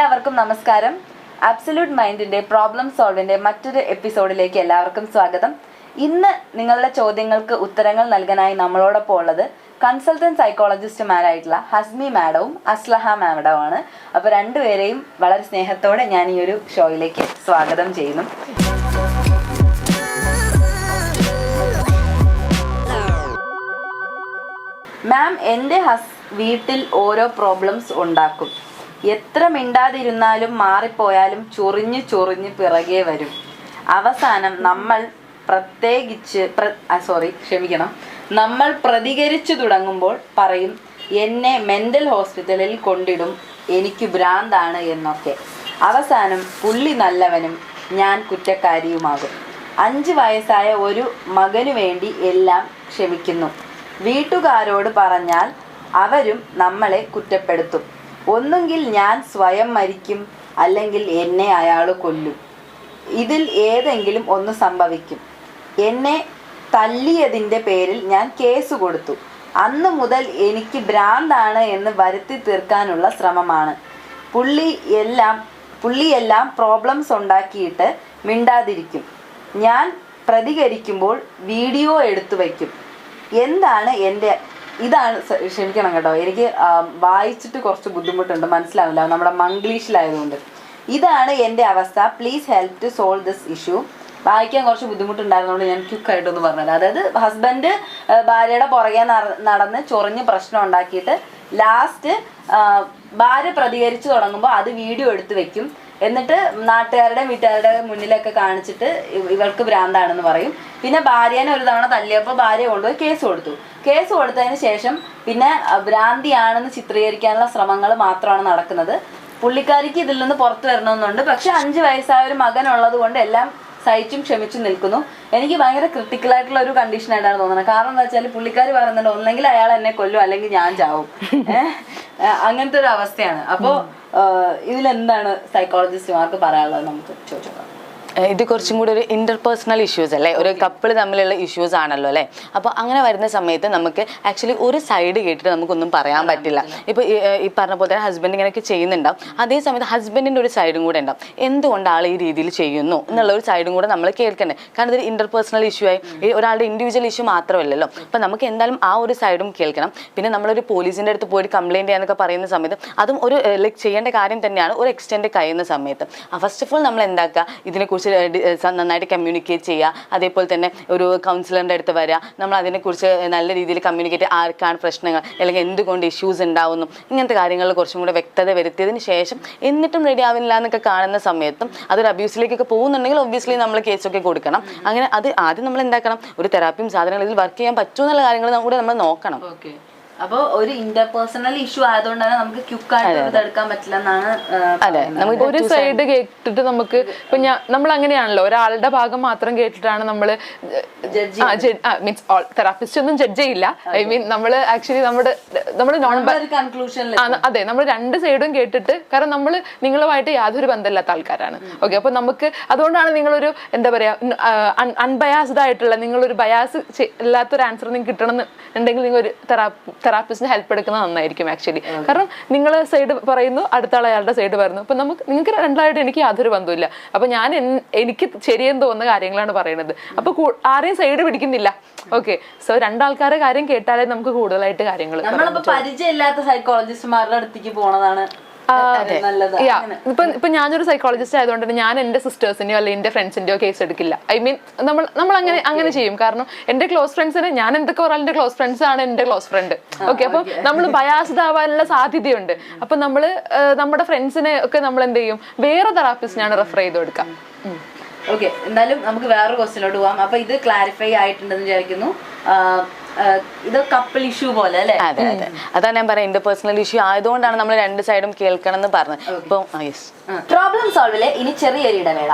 എല്ലാവർക്കും നമസ്കാരം. Absolute മൈൻഡിന്റെ problem സോൾവിന്റെ മറ്റൊരു എപ്പിസോഡിലേക്ക് എല്ലാവർക്കും സ്വാഗതം. ഇന്ന് നിങ്ങളുടെ ചോദ്യങ്ങൾക്ക് ഉത്തരങ്ങൾ നൽകാനായി നമ്മളോടൊപ്പം ഉള്ളത് കൺസൾട്ടന്റ് സൈക്കോളജിസ്റ്റുമാരായിട്ടുള്ള ഹസ്മി മാഡവും അസ്ലഹ മാഡവുമാണ്. അപ്പോൾ രണ്ടുപേരെയും വളരെ സ്നേഹത്തോടെ ഞാൻ ഈ ഒരു ഷോയിലേക്ക് സ്വാഗതം ചെയ്യുന്നു. മാം എന്റെ ഹസ് വീട്ടിൽ ഓരോ പ്രോബ്ലംസ് ഉണ്ടാക്കും. എത്ര മിണ്ടാതിരുന്നാലും മാറിപ്പോയാലും ചൊറിഞ്ഞ് ചൊറിഞ്ഞ് പിറകെ വരും. അവസാനം നമ്മൾ പ്രത്യേകിച്ച് സോറി ക്ഷമിക്കണം. നമ്മൾ പ്രതികരിച്ചു തുടങ്ങുമ്പോൾ പറയും എന്നെ മെന്റൽ ഹോസ്പിറ്റലിൽ കൊണ്ടിടും. എനിക്ക് ഭ്രാന്താണ് എന്നൊക്കെ. അവസാനം പുള്ളി നല്ലവനും ഞാൻ കുറ്റക്കാരിയുമാകും. അഞ്ച് വയസ്സായ ഒരു മകനു വേണ്ടി എല്ലാം ക്ഷമിക്കുന്നു. വീട്ടുകാരോട് പറഞ്ഞാൽ അവരും നമ്മളെ കുറ്റപ്പെടുത്തും. ഒന്നുകിൽ ഞാൻ സ്വയം മരിക്കും അല്ലെങ്കിൽ എന്നെ അയാൾ കൊല്ലും. ഇതിൽ ഏതെങ്കിലും ഒന്ന് സംഭവിക്കും. എന്നെ തല്ലിയതിന്റെ പേരിൽ ഞാൻ കേസ് കൊടുത്തു. അന്ന് മുതൽ എനിക്ക് ഭ്രാന്താണ് എന്ന് വരുത്തി തീർക്കാനുള്ള ശ്രമമാണ്. പുള്ളി എല്ലാം പുള്ളിയെല്ലാം പ്രോബ്ലംസ് ഉണ്ടാക്കിയിട്ട് മിണ്ടാതിരിക്കും. ഞാൻ പ്രതികരിക്കുമ്പോൾ വീഡിയോ എടുത്തു വയ്ക്കും. എന്താണ് എന്റെ ഇതാണ് ക്ഷമിക്കണം കേട്ടോ. എനിക്ക് വായിച്ചിട്ട് കുറച്ച് ബുദ്ധിമുട്ടുണ്ട്. മനസ്സിലാവില്ല. നമ്മുടെ മംഗ്ലീഷിലായതുകൊണ്ട്. ഇതാണ് എന്റെ അവസ്ഥ. Please help to solve this issue വായിക്കാൻ കുറച്ച് ബുദ്ധിമുട്ടുണ്ടായിരുന്നുകൊണ്ട് ഞാൻ ക്യുക്കായിട്ടൊന്ന് പറഞ്ഞത് അതായത് ഹസ്ബൻഡ് ഭാര്യയുടെ പുറകെ നടന്ന് ചൊറിഞ്ഞ് പ്രശ്നം ഉണ്ടാക്കിയിട്ട് ലാസ്റ്റ് ഭാര്യ പ്രതികരിച്ചു തുടങ്ങുമ്പോൾ അത് വീഡിയോ എടുത്ത് വെക്കും. എന്നിട്ട് നാട്ടുകാരുടെ വീട്ടുകാരുടെ മുന്നിലൊക്കെ കാണിച്ചിട്ട് ഇവൾക്ക് ഭ്രാന്താണെന്ന് പറയും. പിന്നെ ഭാര്യേനെ ഒരു തവണ തല്ലിയപ്പോൾ ഭാര്യ കൊണ്ടുപോയി കേസ് കൊടുത്തു. കേസ് കൊടുത്തതിന് ശേഷം പിന്നെ ഭ്രാന്തിയാണെന്ന് ചിത്രീകരിക്കാനുള്ള ശ്രമങ്ങൾ മാത്രമാണ് നടക്കുന്നത്. പുള്ളിക്കാരിക്ക് ഇതിൽ നിന്ന് പുറത്തു വരണമെന്നുണ്ട്. പക്ഷെ അഞ്ച് വയസ്സായ ഒരു മകൻ ഉള്ളത് കൊണ്ട് എല്ലാം സഹിച്ചും ക്ഷമിച്ചും നിൽക്കുന്നു. എനിക്ക് ഭയങ്കര ക്രിട്ടിക്കൽ ആയിട്ടുള്ള ഒരു കണ്ടീഷൻ ആയിട്ടാണ് തോന്നുന്നത്. കാരണം എന്താ വെച്ചാൽ പുള്ളിക്കാർ പറയുന്നുണ്ട് ഒന്നെങ്കിൽ അയാൾ എന്നെ കൊല്ലും അല്ലെങ്കിൽ ഞാൻ ചാവും. അങ്ങനത്തെ ഒരു അവസ്ഥയാണ്. അപ്പോൾ ഇതിലെന്താണ് സൈക്കോളജിസ്റ്റുമാർക്ക് പറയാനുള്ളത് നമുക്ക് ചോദിച്ചോക്കാം. ഇത് കുറച്ചും കൂടി ഒരു ഇന്റർപേഴ്സണൽ ഇഷ്യൂസ് അല്ലേ? ഒരു കപ്പിൾ തമ്മിലുള്ള ഇഷ്യൂസ് ആണല്ലോ അല്ലേ? അപ്പോൾ അങ്ങനെ വരുന്ന സമയത്ത് നമുക്ക് ആക്ച്വലി ഒരു സൈഡ് കേട്ടിട്ട് നമുക്കൊന്നും പറയാൻ പറ്റില്ല. ഇപ്പോൾ ഈ പറഞ്ഞ പോലെ തന്നെ ഹസ്ബൻഡ് ഇങ്ങനെയൊക്കെ ചെയ്യുന്നുണ്ടാവും. അതേ സമയത്ത് ഹസ്ബൻഡിന്റെ ഒരു സൈഡും കൂടെ ഉണ്ടാവും. എന്തുകൊണ്ട് ആൾ ഈ രീതിയിൽ ചെയ്യുന്നു എന്നുള്ള ഒരു സൈഡും കൂടെ നമ്മൾ കേൾക്കണ്ടേ? കാരണം ഇതൊരു ഇന്റർപേഴ്സണൽ ഇഷ്യൂ ആയി. ഒരാളുടെ ഇൻഡിവിജ്വൽ ഇഷ്യൂ മാത്രമല്ലല്ലോ. അപ്പോൾ നമുക്ക് എന്തായാലും ആ ഒരു സൈഡും കേൾക്കണം. പിന്നെ നമ്മളൊരു പോലീസിന്റെ അടുത്ത് പോയിട്ട് കംപ്ലൈന്റ് ചെയ്യാന്നൊക്കെ പറയുന്ന സമയത്ത് അതും ഒരു ലൈക്ക് ചെയ്യേണ്ട കാര്യം തന്നെയാണ് ഒരു എക്സ്റ്റെൻഡ് കഴിയുന്ന സമയത്ത്. ഫസ്റ്റ് ഓഫ് ഓൾ നമ്മൾ എന്താക്കുക ഇതിനെക്കുറിച്ച് നന്നായിട്ട് കമ്മ്യൂണിക്കേറ്റ് ചെയ്യുക അതേപോലെ തന്നെ ഒരു കൗൺസിലറിന്റെ അടുത്ത് വരിക നമ്മൾ അതിനെക്കുറിച്ച് നല്ല രീതിയിൽ കമ്മ്യൂണിക്കേറ്റ് ആർക്കാണ് പ്രശ്നങ്ങൾ? അല്ലെങ്കിൽ എന്തുകൊണ്ട് ഇഷ്യൂസ് ഉണ്ടാവുന്നു? ഇങ്ങനത്തെ കാര്യങ്ങളിൽ കുറച്ചും കൂടെ വ്യക്തത വരുത്തിയതിന് ശേഷം എന്നിട്ടും റെഡി ആവില്ല എന്നൊക്കെ കാണുന്ന സമയത്തും അതൊരു അബ്യൂസിലേക്കൊക്കെ പോകുന്നുണ്ടെങ്കിൽ ഒബ്വിയസ്ലി നമ്മൾ കേസൊക്കെ കൊടുക്കണം. അങ്ങനെ അത് ആദ്യം നമ്മൾ എന്താക്കണം? ഒരു തെറാപ്പിയും സാധനങ്ങളും ഇതിൽ വർക്ക് ചെയ്യാൻ പറ്റുമെന്നുള്ള കാര്യങ്ങൾ കൂടെ നമ്മൾ നോക്കണം. ഓക്കെ അപ്പോൾ ഒരു ഇന്റർപേഴ്സണൽ ഇഷ്യൂ ആയതുകൊണ്ട് തന്നെ നമുക്ക് ക്യുക്കായിട്ട് ഇതെടുക്കാൻ പറ്റില്ല എന്നാണ് അതെ നമുക്ക് ഒരു സൈഡ് കേട്ടിട്ട് നമുക്ക് ഇപ്പൊ ഞാൻ നമ്മൾ അങ്ങനെയാണല്ലോ ഒരാളുടെ ഭാഗം മാത്രം കേട്ടിട്ടാണ് നമ്മൾ മീൻസ് തെറാപ്പിസ്റ്റ് ഒന്നും ജഡ്ജ് ചെയ്യില്ല. ഐ മീൻ നമ്മൾ ആക്ച്വലി നമ്മുടെ നമ്മുടെ നോൺ കൺക്ലൂഷൻ അതെ നമ്മൾ രണ്ട് സൈഡും കേട്ടിട്ട് കാരണം നമ്മൾ നിങ്ങളുമായിട്ട് യാതൊരു ബന്ധമില്ലാത്ത ആൾക്കാരാണ്. ഓക്കെ അപ്പൊ നമുക്ക് അതുകൊണ്ടാണ് നിങ്ങളൊരു എന്താ പറയാ അൺബയാസ്ഡ് ആയിട്ടുള്ള നിങ്ങളൊരു ബയാസ് ഇല്ലാത്തൊരു ആൻസർ നിങ്ങൾക്ക് കിട്ടണം ഉണ്ടെങ്കിൽ നിങ്ങൾ ഒരു തെറാപ്പിസ്റ്റിന് ഹെൽപ്പ് എടുക്കുന്നത് നന്നായിരിക്കും ആക്ച്വലി കാരണം നിങ്ങൾ സൈഡ് പറയുന്നു അടുത്ത ആൾ അയാളുടെ സൈഡ് പറയുന്നു. അപ്പൊ നമുക്ക് നിങ്ങൾക്ക് രണ്ടായിട്ട് എനിക്ക് യാതൊരു ബന്ധമില്ല അപ്പൊ ഞാൻ എനിക്ക് ശരിയെന്ന് തോന്നുന്ന കാര്യങ്ങളാണ് പറയുന്നത്. അപ്പോൾ ആരെയും സൈഡ് പിടിക്കുന്നില്ല. ഓക്കെ സോ രണ്ടാൾക്കാരെ കാര്യം കേട്ടാലേ നമുക്ക് കൂടുതലായിട്ട് കാര്യങ്ങൾ പരിചയമില്ലാത്ത സൈക്കോളജിസ്റ്റ്മാരുടെ അടുത്തേക്ക് പോണതാണ്. ഇപ്പൊ ഇപ്പൊ ഞാനൊരു സൈക്കോളജിസ്റ്റ് ആയതുകൊണ്ട് തന്നെ ഞാൻ എന്റെ സിസ്റ്റേഴ്സിന്റെയോ അല്ലെങ്കിൽ എന്റെ ഫ്രണ്ട്സിന്റെയോ കേസ് എടുക്കില്ല. ഐ മീൻ നമ്മൾ നമ്മൾ അങ്ങനെ അങ്ങനെ ചെയ്യും. കാരണം എന്റെ ക്ലോസ് ഫ്രണ്ട്സിന് ഞാൻ എന്തൊക്കെ ഒരാളുടെ ക്ലോസ് ഫ്രണ്ട്സ് ആണ് എന്റെ ക്ലോസ് ഫ്രണ്ട് ഓക്കെ അപ്പൊ നമ്മൾ ബയാസ്ഡ് ആവാനുള്ള സാധ്യതയുണ്ട്. അപ്പൊ നമ്മൾ നമ്മുടെ ഫ്രണ്ട്സിനെ ഒക്കെ നമ്മൾ എന്ത് ചെയ്യും? വേറെ തെറാപ്പിസ്റ്റിനാണ് റെഫർ ചെയ്ത് കൊടുക്കാം. ഓക്കെ എന്തായാലും നമുക്ക് വേറൊരു ക്വസ്റ്റിനോട് പോവാം. അപ്പൊ ഇത് ക്ലാരിഫൈ ആയിട്ടുണ്ടെന്ന് വിചാരിക്കുന്നു. ഇത് കപ്പിൾ ഇഷ്യൂ പോലെ അല്ലേ? അതെ അതെ. അതാണ് ഞാൻ പറയാം ഇന്റർപേഴ്സണൽ ഇഷ്യൂ ആയതുകൊണ്ടാണ് നമ്മൾ രണ്ട് സൈഡും കേൾക്കണം എന്ന് പറഞ്ഞത്. ഇപ്പം പ്രോബ്ലം സോൾവിലെ ഇനി ചെറിയൊരു ഇടവേള.